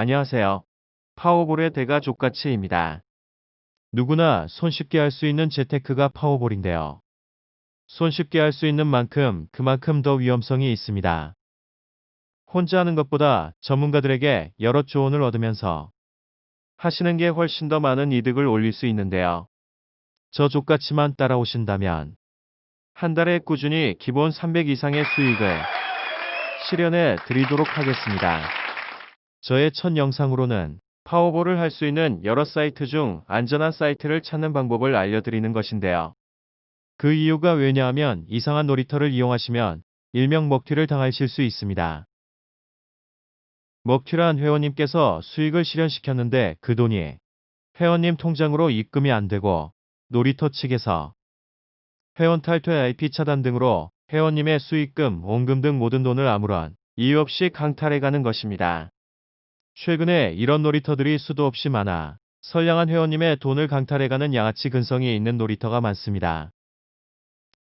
안녕하세요. 파워볼의 대가 족가치입니다. 누구나 손쉽게 할 수 있는 재테크가 파워볼인데요. 손쉽게 할 수 있는 만큼 그만큼 더 위험성이 있습니다. 혼자 하는 것보다 전문가들에게 여러 조언을 얻으면서 하시는 게 훨씬 더 많은 이득을 올릴 수 있는데요. 저 족가치만 따라오신다면 한 달에 꾸준히 기본 300 이상의 수익을 실현해 드리도록 하겠습니다. 저의 첫 영상으로는 파워볼을 할 수 있는 여러 사이트 중 안전한 사이트를 찾는 방법을 알려드리는 것인데요. 그 이유가 왜냐하면 이상한 놀이터를 이용하시면 일명 먹튀를 당하실 수 있습니다. 먹튀란 회원님께서 수익을 실현시켰는데 그 돈이 회원님 통장으로 입금이 안 되고 놀이터 측에서 회원 탈퇴 IP 차단 등으로 회원님의 수익금, 원금 등 모든 돈을 아무런 이유 없이 강탈해가는 것입니다. 최근에 이런 놀이터들이 수도 없이 많아 선량한 회원님의 돈을 강탈해가는 양아치 근성이 있는 놀이터가 많습니다.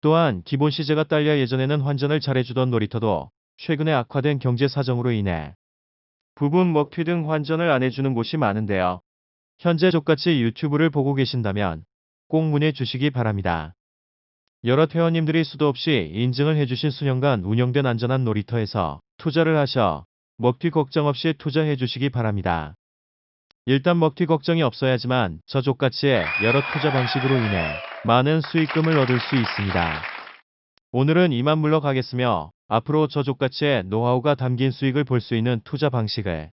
또한 기본 시제가 딸려 예전에는 환전을 잘해주던 놀이터도 최근에 악화된 경제 사정으로 인해 부분 먹튀 등 환전을 안 해주는 곳이 많은데요. 현재 족같이 유튜브를 보고 계신다면 꼭 문의 주시기 바랍니다. 여러 회원님들이 수도 없이 인증을 해주신 수년간 운영된 안전한 놀이터에서 투자를 하셔 먹튀 걱정 없이 투자해 주시기 바랍니다. 일단 먹튀 걱정이 없어야지만 저족가치의 여러 투자 방식으로 인해 많은 수익금을 얻을 수 있습니다. 오늘은 이만 물러가겠으며 앞으로 저족가치의 노하우가 담긴 수익을 볼 수 있는 투자 방식을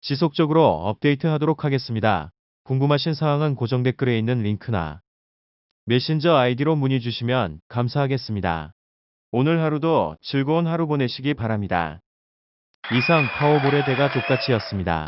지속적으로 업데이트 하도록 하겠습니다. 궁금하신 사항은 고정 댓글에 있는 링크나 메신저 아이디로 문의 주시면 감사하겠습니다. 오늘 하루도 즐거운 하루 보내시기 바랍니다. 이상 파워볼의 대가 족가치였습니다.